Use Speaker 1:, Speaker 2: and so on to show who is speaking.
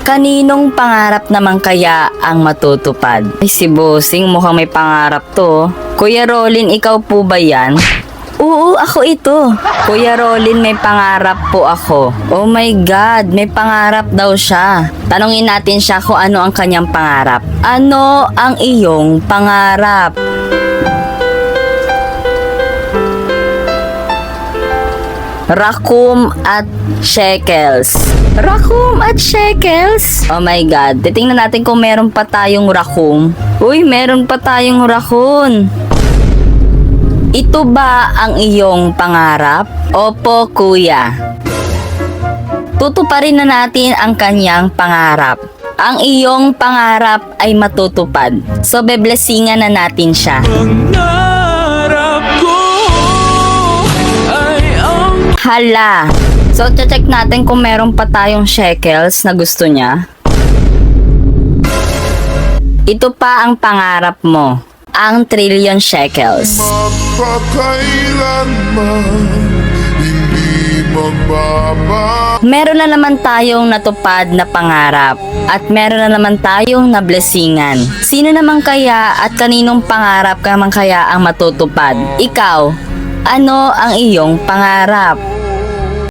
Speaker 1: Kaninong pangarap naman kaya ang matutupad? Ay, si Bossing mukhang may pangarap to. Kuya Rolin, ikaw po ba yan? Oo, ako ito. Kuya Rolin, may pangarap po ako. Oh my God, may pangarap daw siya. Tanungin natin siya kung ano ang kanyang pangarap. Ano ang iyong pangarap? Rakum at shekels. Rakum at shekels? Oh my God. Titingnan natin kung meron pa tayong rakum. Uy, meron pa tayong rakun. Ito ba ang iyong pangarap? Opo, kuya. Tutuparin na natin ang kanyang pangarap. Ang iyong pangarap ay matutupad. So, beblesingan na natin siya.
Speaker 2: Pangarap
Speaker 1: Hala. So, check natin kung meron pa tayong shekels na gusto niya. Ito pa ang pangarap mo. Ang trillion shekels. Meron na naman tayong natupad na pangarap at meron na naman tayong nablesingan. Sino naman kaya at kaninong pangarap ka naman kaya ang matutupad? Ikaw, ano ang iyong pangarap?